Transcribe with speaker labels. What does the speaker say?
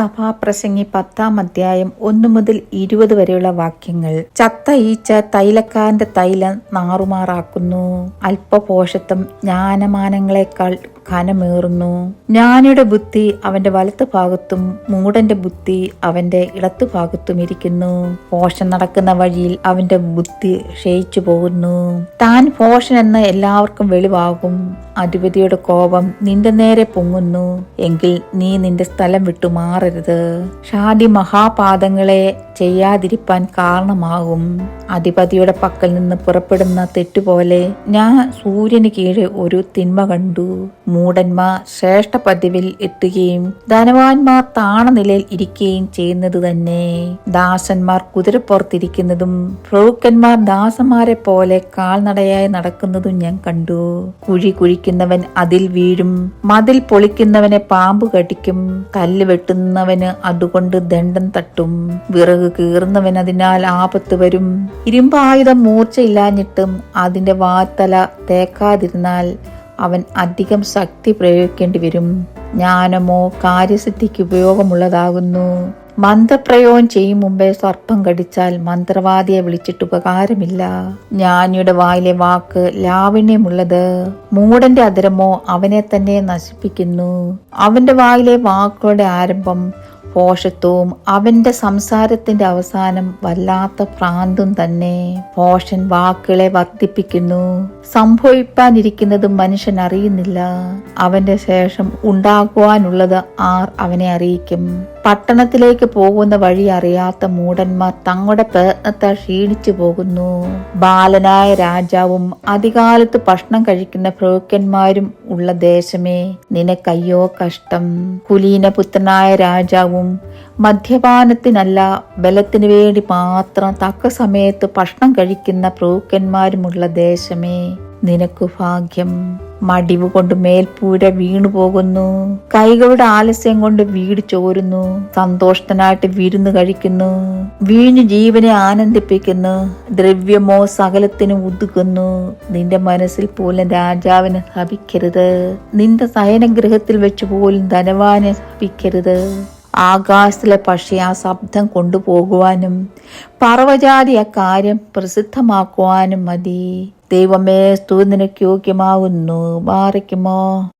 Speaker 1: സഭാപ്രസംഗി പത്താം അധ്യായം ഒന്നു മുതൽ ഇരുപത് വരെയുള്ള വാക്യങ്ങൾ. ചത്ത ഈച്ച തൈലക്കാരന്റെ തൈലം നാറുമാറാക്കുന്നു. അല്പപോഷത്വം ജ്ഞാനമാനങ്ങളെക്കാൾ ഘനമേറുന്നു ജ്ഞാനിയുടെ ബുദ്ധി അവന്റെ വലത്തു ഭാഗത്തും മൂടന്റെ ബുദ്ധി അവന്റെ ഇടത്തു ഭാഗത്തും ഇരിക്കുന്നു. പോഷൻ നടക്കുന്ന വഴിയിൽ അവന്റെ ബുദ്ധി ക്ഷയിച്ചു പോകുന്നു. താൻ പോഷൻ എന്ന് എല്ലാവർക്കും വെളിവാകും. അധിപതിയുടെ കോപം നിന്റെ നേരെ പൊങ്ങുന്നു. എങ്കിൽ നീ നിന്റെ സ്ഥലം വിട്ടു മാറരുത് ഷാദി മഹാപാദങ്ങളെ ചെയ്യാതിരിപ്പാൻ കാരണമാകും. അധിപതിയുടെ പക്കൽ നിന്ന് പുറപ്പെടുന്ന തെറ്റുപോലെ ഞാൻ സൂര്യന് കീഴെ ഒരു തിന്മ കണ്ടു. മൂടന്മാർ ശ്രേഷ്ഠ പതിവിൽ എത്തുകയും ധനവാന്മാർ താണ നിലയിൽ ഇരിക്കുകയും ചെയ്യുന്നത് തന്നെ. ദാസന്മാർ കുതിരപ്പുറത്തിരിക്കുന്നതും പ്രഭുക്കന്മാർ ദാസന്മാരെ പോലെ കാൽനടയായി നടക്കുന്നതും ഞാൻ കണ്ടു. കുഴി കുഴിക്കുന്നവൻ അതിൽ വീഴും മതിൽ പൊളിക്കുന്നവനെ പാമ്പ് കടിക്കും കല്ല് വെട്ടുന്നവന് അതുകൊണ്ട് ദണ്ഡം തട്ടും വിറക് കീറുന്നവൻ അതിനാൽ ആപത്ത് വരും. ഇരുമ്പായുധം മൂർച്ചയില്ലാഞ്ഞിട്ടും അതിന്റെ വാത്തല തേക്കാതിരുന്നാൽ അവൻ അധികം ശക്തി പ്രയോഗിക്കേണ്ടി വരും ജ്ഞാനമോ കാര്യസിദ്ധിക്ക് ഉപയോഗമുള്ളതാകുന്നു. മന്ത്രപ്രയോഗം ചെയ്യും മുമ്പേ സർപ്പം കടിച്ചാൽ മന്ത്രവാദിയെ വിളിച്ചിട്ട് ഉപകാരമില്ല. ജ്ഞാനിയുടെ വായിലെ വാക്ക് ലാവണ്യമുള്ളത്. മൂടന്റെ അതിരമോ അവനെ തന്നെ നശിപ്പിക്കുന്നു. അവന്റെ വായിലെ വാക്കുകളുടെ ആരംഭം പോഷത്വവും അവന്റെ സംസാരത്തിന്റെ അവസാനം വല്ലാത്ത ഭ്രാന്തും തന്നെ. പോഷൻ വാക്കുകളെ വർദ്ധിപ്പിക്കുന്നു. സംഭവിപ്പാനിരിക്കുന്നത് മനുഷ്യൻ അറിയുന്നില്ല. അവന്റെ ശേഷം ഉണ്ടാകുവാനുള്ളത് ആർ അവനെ അറിയിക്കും. പട്ടണത്തിലേക്ക് പോകുന്ന വഴി അറിയാത്ത മൂടന്മാർ തങ്ങളുടെ പ്രയത്നത്താൽ ക്ഷീണിച്ചു പോകുന്നു. ബാലനായ രാജാവും അധികാലത്ത് ഭക്ഷണം കഴിക്കുന്ന പ്രഭുക്കന്മാരും ഉള്ള ദേശമേ നിനക്കയ്യോ കഷ്ടം. കുലീനപുത്രനായ രാജാവും മദ്യപാനത്തിനല്ല ബലത്തിനു വേണ്ടി മാത്രം തക്ക സമയത്ത് ഭക്ഷണം കഴിക്കുന്ന പ്രഭുക്കന്മാരുമുള്ള ദേശമേ നിനക്കു ഭാഗ്യം. മടിവ് കൊണ്ട് മേൽപ്പൂര വീണു പോകുന്നു. കൈകളുടെ ആലസ്യം കൊണ്ട് വീട് ചോരുന്നു. സന്തോഷത്തിനായിട്ട് വിരുന്ന് കഴിക്കുന്നു. വീഞ്ഞു ജീവനെ ആനന്ദിപ്പിക്കുന്നു. ദ്രവ്യമോ സകലത്തിനും ഉതുക്കുന്നു നിന്റെ മനസ്സിൽ പോലും രാജാവിനെ ഹപിക്കരുത് നിന്റെ സയനഗ്രഹത്തിൽ വെച്ച് പോലും ധനവാനെ ഹപിക്കരുത് ആകാശത്തിലെ പക്ഷി ആ ശബ്ദം കൊണ്ടുപോകുവാനും പർവജാതി അക്കാര്യം കാര്യം പ്രസിദ്ധമാക്കുവാനും മതി. ദൈവമേ സ്തുതി യോഗ്യമാവുന്നു യോഗ്യമാകുന്നു. മാറിക്കുമോ